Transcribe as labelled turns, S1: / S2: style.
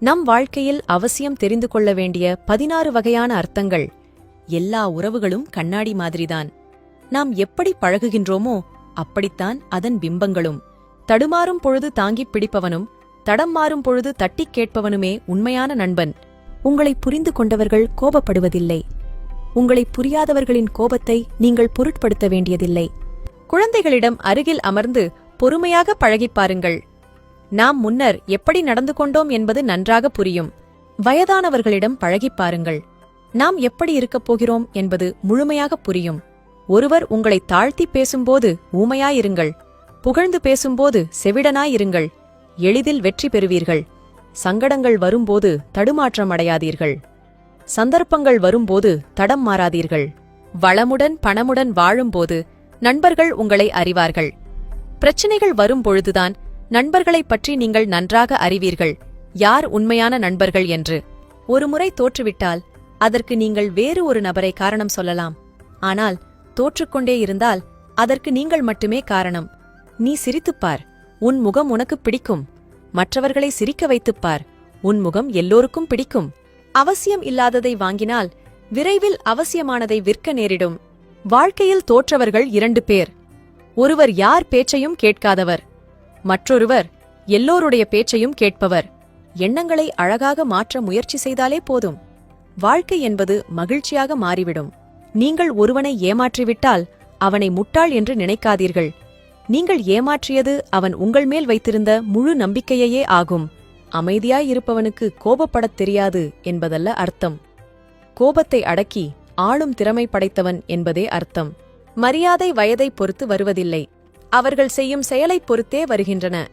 S1: நம் வாழ்க்கையில் அவசியம் தெரிந்து கொள்ள வேண்டிய பதினாறு வகையான அர்த்தங்கள் எல்லா உறவுகளும் கண்ணாடி மாதிரிதான். நாம் எப்படி பழகுகின்றோமோ அப்படித்தான் அதன் பிம்பங்களும். தடுமாறும் பொழுது தாங்கிப் பிடிப்பவனும் தடம் மாறும் பொழுது தட்டிக் கேட்பவனுமே உண்மையான நண்பன். உங்களை புரிந்து கொண்டவர்கள் கோபப்படுவதில்லை. உங்களை புரியாதவர்களின் கோபத்தை நீங்கள் பொருட்படுத்த வேண்டியதில்லை. குழந்தைகளிடம் அருகில் அமர்ந்து பொறுமையாக பழகிப் பாருங்கள். நாம் முன்னர் எப்படி நடந்து கொண்டோம் என்பது நன்றாக புரியும். வயதானவர்களிடம் பழகிப் பாருங்கள். நாம் எப்படி இருக்கப் போகிறோம் என்பது முழுமையாக புரியும். ஒருவர் உங்களை தாழ்த்தி பேசும்போது ஊமையாயிருங்கள். புகழ்ந்து பேசும்போது செவிடனாயிருங்கள். எளிதில் வெற்றி பெறுவீர்கள். சங்கடங்கள் வரும்போது தடுமாற்றம் அடையாதீர்கள். சந்தர்ப்பங்கள் வரும்போது தடம் மாறாதீர்கள். வளமுடன் பணமுடன் வாழும்போது நண்பர்கள் உங்களை அறிவார்கள். பிரச்சனைகள் வரும் பொழுதுதான் நண்பர்களைப் பற்றி நீங்கள் நன்றாக அறிவீர்கள். யார் உண்மையான நண்பர்கள் என்று. ஒருமுறை தோற்றுவிட்டால் அதற்கு நீங்கள் வேறு ஒரு நபரை காரணம் சொல்லலாம். ஆனால் தோற்றுக்கொண்டே இருந்தால் அதற்கு நீங்கள் மட்டுமே காரணம். நீ சிரித்துப் பார். உன் முகம் உனக்கு பிடிக்கும். மற்றவர்களை சிரிக்க வைத்துப் பார். உன் முகம் எல்லோருக்கும் பிடிக்கும். அவசியம் இல்லாததை வாங்கினால் விரைவில் அவசியமானதை விற்க நேரிடும். வாழ்க்கையில் தோற்றவர்கள் இரண்டு பேர். ஒருவர் யார் பேச்சையும் கேட்காதவர். மற்றொருவர் எல்லோருடைய பேச்சையும் கேட்பவர். எண்ணங்களை அழகாக மாற்ற முயற்சி செய்தாலே போதும். வாழ்க்கை என்பது மகிழ்ச்சியாக மாறிவிடும். நீங்கள் ஒருவனை ஏமாற்றிவிட்டால் அவனை முட்டாள் என்று நினைக்காதீர்கள். நீங்கள் ஏமாற்றியது அவன் உங்கள் மேல் வைத்திருந்த முழு நம்பிக்கையையே ஆகும். அமைதியாயிருப்பவனுக்கு கோபப்படத் தெரியாது என்பதல்ல அர்த்தம். கோபத்தை அடக்கி ஆளும் திறமை படைத்தவன் என்பதே அர்த்தம். மரியாதை வயதை பொறுத்து வருவதில்லை. அவர்கள் செய்யும் செயலைப் பொறுத்தே வருகின்றன.